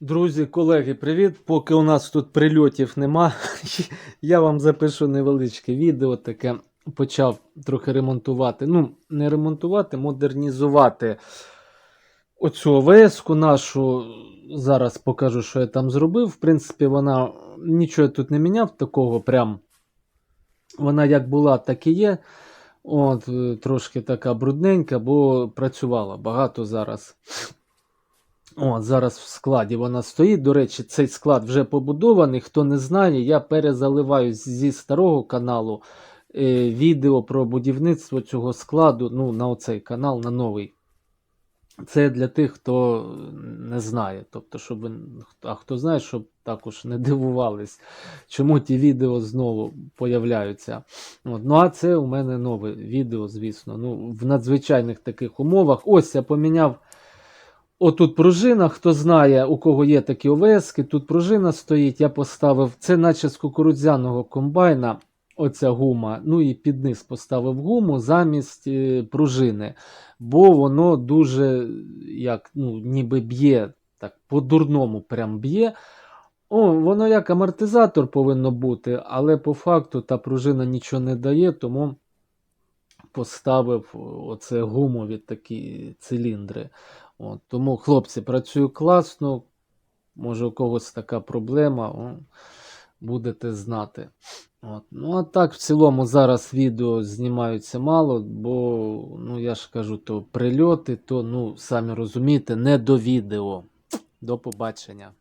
Друзі, колеги, привіт! Поки у нас тут прильотів нема, я вам запишу невеличке відео, таке почав трохи ремонтувати. Ну, не ремонтувати, модернізувати оцю ОВС-ку нашу. Зараз покажу, що я там зробив. В принципі, вона нічого я тут не міняв, такого прям. Вона як була, так і є. От, е, трошки така брудненька, бо працювала багато зараз. От, зараз в складі вона стоїть. До речі, цей склад вже побудований. Хто не знає, я перезаливаю зі старого каналу е, відео про будівництво цього складу ну, на оцей канал, на новий. Це для тих, хто не знає. Тобто, щоб, а хто знає, щоб також не дивувались, чому ті відео знову появляються. От. Ну, а це у мене нове відео, звісно. Ну, в надзвичайних таких умовах. Ось я поміняв. Отут пружина, хто знає, у кого є такі овески, тут пружина стоїть, я поставив, це наче з кукурудзяного комбайна, оця гума. Ну і під низ поставив гуму замість е, пружини, бо воно дуже, як, ну, ніби б'є, так, по-дурному прям б'є. О, воно як амортизатор повинно бути, але по факту та пружина нічого не дає, тому поставив оце гумові такі циліндри. От, тому, хлопці, працюю класно. Може, у когось така проблема, о, будете знати. От. Ну, а так, в цілому, зараз відео знімаються мало, бо, ну, я ж кажу, то прильоти, то, ну, самі розумієте, не до відео. До побачення.